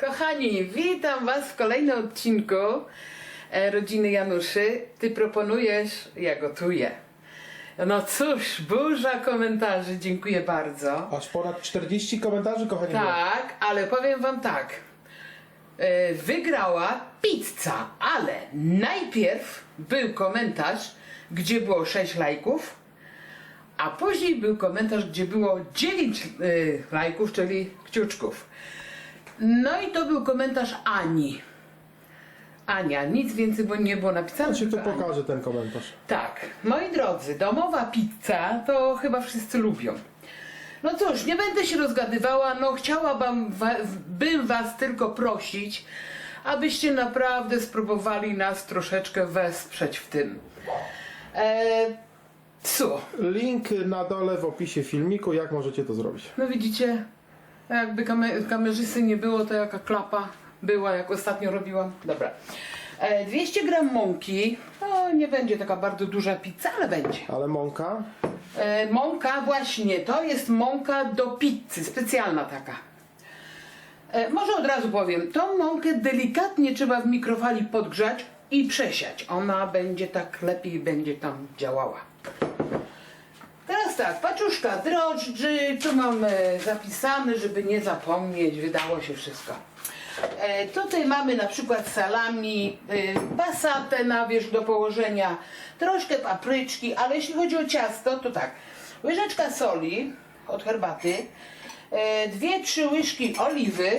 Kochani, witam Was w kolejnym odcinku e, Rodziny Januszy. Ty proponujesz, ja gotuję. No cóż, burza komentarzy, dziękuję bardzo. Aż ponad 40 komentarzy, kochani. Tak, ale powiem Wam tak. E, Wygrała pizza, ale najpierw był komentarz, gdzie było 6 lajków, a później był komentarz, gdzie było 9 y, lajków, czyli kciuczków. No i to był komentarz Ani. Ania, nic więcej bo nie było napisane. Ja ci tu tylko Ania. pokażę ten komentarz. Tak, moi drodzy, domowa pizza to chyba wszyscy lubią. No cóż, nie będę się rozgadywała, no chciałabym wa- bym was tylko prosić, abyście naprawdę spróbowali nas troszeczkę wesprzeć w tym. E, co? Link na dole w opisie filmiku, jak możecie to zrobić. No widzicie, jakby kamer- kamerzysty nie było, to jaka klapa była, jak ostatnio robiłam. Dobra. E, 200 gram mąki, no nie będzie taka bardzo duża pizza, ale będzie. Ale mąka, E, mąka właśnie, to jest mąka do pizzy, specjalna taka. E, może od razu powiem, tą mąkę delikatnie trzeba w mikrofali podgrzać i przesiać. Ona będzie tak lepiej będzie tam działała. Tak, paczuszka drożdży, tu mamy zapisane, żeby nie zapomnieć, wydało się wszystko. E, tutaj mamy na przykład salami, y, basatę na wierzch do położenia, troszkę papryczki, ale jeśli chodzi o ciasto, to tak, łyżeczka soli od herbaty, e, dwie, trzy łyżki oliwy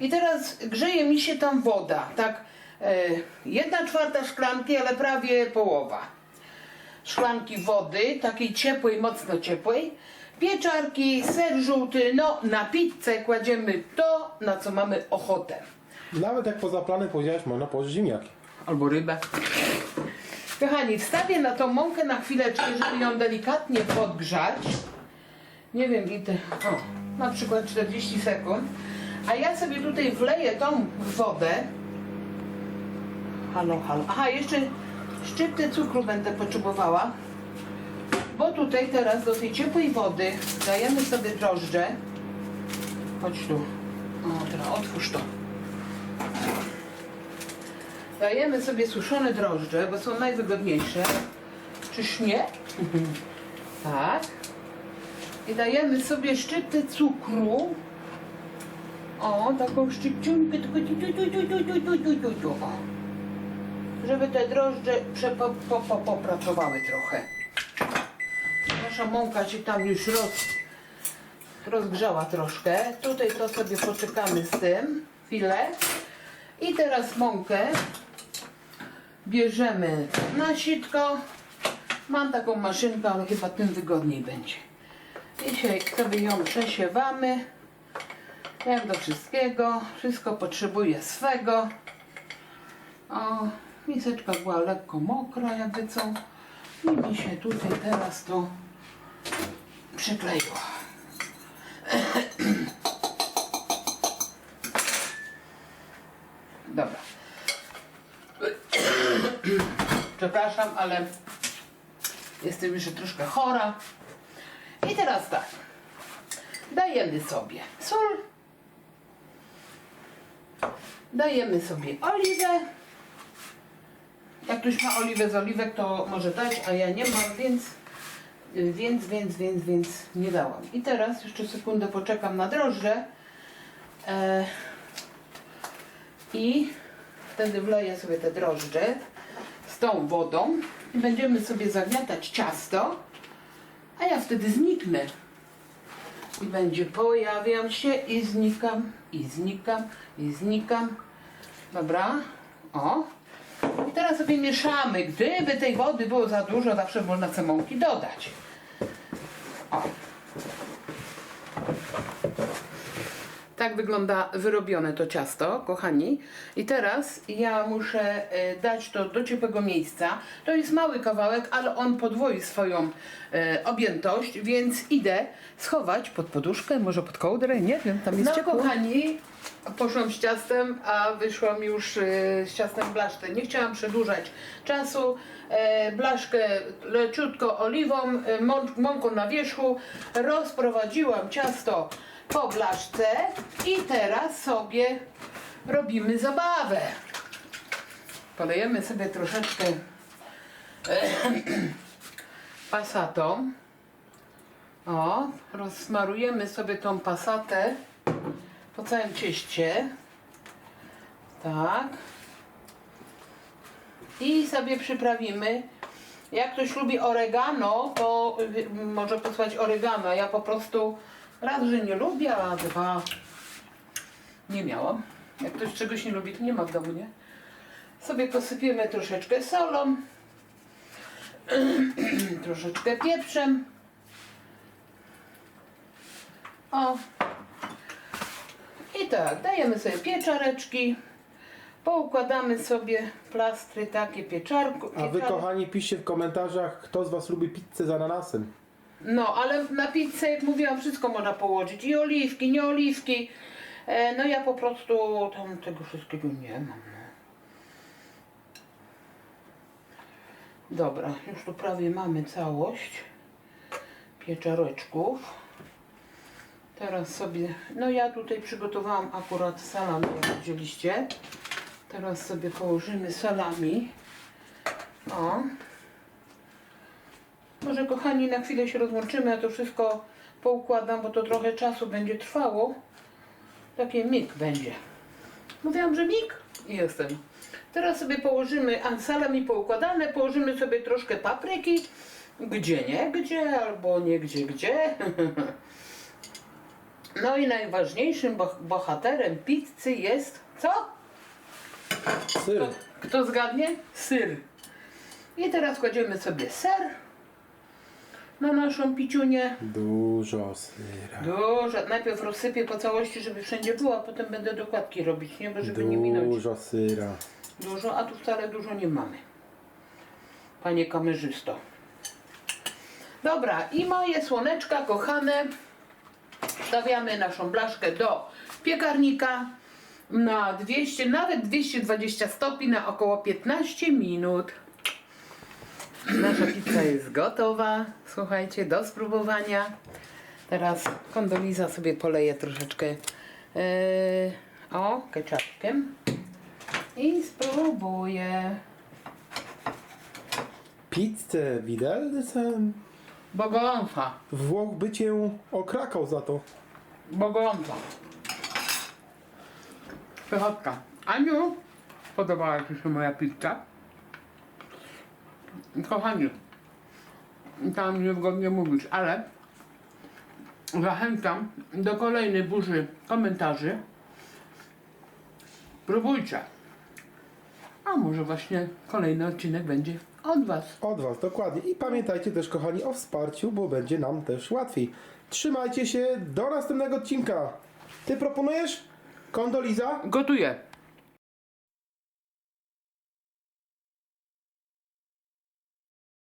i teraz grzeje mi się tam woda, tak, e, jedna czwarta szklanki, ale prawie połowa szklanki wody, takiej ciepłej, mocno ciepłej, pieczarki, ser żółty, no na pizzę kładziemy to, na co mamy ochotę. nawet jak poza planem powiedziałeś, można położyć ziemniaki. Albo rybę. Kochani, wstawię na tą mąkę na chwileczkę, żeby ją delikatnie podgrzać. Nie wiem, ile, o, na przykład 40 sekund. A ja sobie tutaj wleję tą wodę. Halo, halo. Aha, jeszcze szczyptę cukru będę potrzebowała. Bo tutaj teraz do tej ciepłej wody dajemy sobie drożdże. Chodź tu. O, teraz otwórz to. Dajemy sobie suszone drożdże, bo są najwygodniejsze. Czyż nie? tak. I dajemy sobie szczyptę cukru. O, taką szczypciunkę, tylko ciu, ciu, ciu, ciu, ciu, ciu, ciu, ciu, ciu. Żeby te drożdże popracowały trochę. Nasza mąka się tam już roz, rozgrzała troszkę. Tutaj to sobie poczekamy z tym chwilę. I teraz mąkę bierzemy na sitko. Mam taką maszynkę, ale chyba tym wygodniej będzie. Dzisiaj sobie ją przesiewamy. Jak do wszystkiego. Wszystko potrzebuje swego. O, miseczka była lekko mokra, jakby co. I mi się tutaj teraz to przykleiło. Dobra. Przepraszam, ale jestem jeszcze troszkę chora. I teraz tak. Dajemy sobie sól. Dajemy sobie oliwę. Jak ktoś ma oliwę z oliwek, to może dać, a ja nie mam, więc, więc, więc, więc, więc nie dałam. I teraz jeszcze sekundę poczekam na drożdże. E, i wtedy wleję sobie te drożdże z tą wodą i będziemy sobie zagniatać ciasto, a ja wtedy zniknę. I będzie pojawiam się i znikam, i znikam, i znikam. Dobra, o. Teraz sobie mieszamy. Gdyby tej wody było za dużo, zawsze można te mąki dodać. O. Tak wygląda wyrobione to ciasto, kochani. I teraz ja muszę e, dać to do ciepłego miejsca. To jest mały kawałek, ale on podwoi swoją e, objętość, więc idę schować pod poduszkę, może pod kołdrę, nie wiem, tam jest No, ciepło. kochani, Poszłam z ciastem, a wyszłam już e, z ciastem blaszkę. Nie chciałam przedłużać czasu. Blaszkę leciutko oliwą, mąk, mąką na wierzchu. Rozprowadziłam ciasto po blaszce i teraz sobie robimy zabawę. Polejemy sobie troszeczkę pasatą. O, rozsmarujemy sobie tą pasatę po całym cieście. Tak. I sobie przyprawimy. Jak ktoś lubi oregano, to y, może posłać oregano. Ja po prostu raz, że nie lubię, a dwa nie miałam. Jak ktoś czegoś nie lubi, to nie ma w domu, nie? Sobie posypiemy troszeczkę solą, troszeczkę pieprzem. O. I tak, dajemy sobie pieczareczki. Poukładamy sobie plastry takie pieczarku. A wy kochani piszcie w komentarzach, kto z was lubi pizzę z ananasem. No, ale na pizzę, jak mówiłam, wszystko można położyć. I oliwki, nie oliwki. E, no ja po prostu tam tego wszystkiego nie mam. No. Dobra, już tu prawie mamy całość pieczareczków. Teraz sobie, no ja tutaj przygotowałam akurat salami, jak widzieliście. Teraz sobie położymy salami. O. Może kochani, na chwilę się rozłączymy, ja to wszystko poukładam, bo to trochę czasu będzie trwało. Takie mig będzie. Mówiłam, że mig? Jestem. Teraz sobie położymy salami poukładane, położymy sobie troszkę papryki. Gdzie nie gdzie, albo nie gdzie gdzie. No i najważniejszym boh- bohaterem pizzy jest co? Syr. Kto, kto zgadnie? Syr. I teraz kładziemy sobie ser na naszą piciunię. Dużo syra. Dużo. Najpierw rozsypię po całości, żeby wszędzie było, a potem będę dokładki robić, nie? Bo żeby nie minąć Dużo syra. dużo, a tu wcale dużo nie mamy. Panie kamerzysto. Dobra, i moje słoneczka kochane. Stawiamy naszą blaszkę do piekarnika na 200, nawet 220 stopni na około 15 minut. Nasza pizza jest gotowa. Słuchajcie, do spróbowania. Teraz kondoliza sobie poleje troszeczkę yy, o, ketchupkiem. I spróbuję. Pizzę widelcem. Bogoląca. Włoch by cię okrakał za to. Bogoląca. Pychotka. Aniu, podobała Ci się moja pizza? Kochani, tam niewygodnie mówić, ale zachęcam do kolejnej burzy komentarzy. Próbujcie. A może właśnie kolejny odcinek będzie od Was. Od was, dokładnie. I pamiętajcie też, kochani, o wsparciu, bo będzie nam też łatwiej. Trzymajcie się, do następnego odcinka. Ty proponujesz? Kondoliza? Gotuję.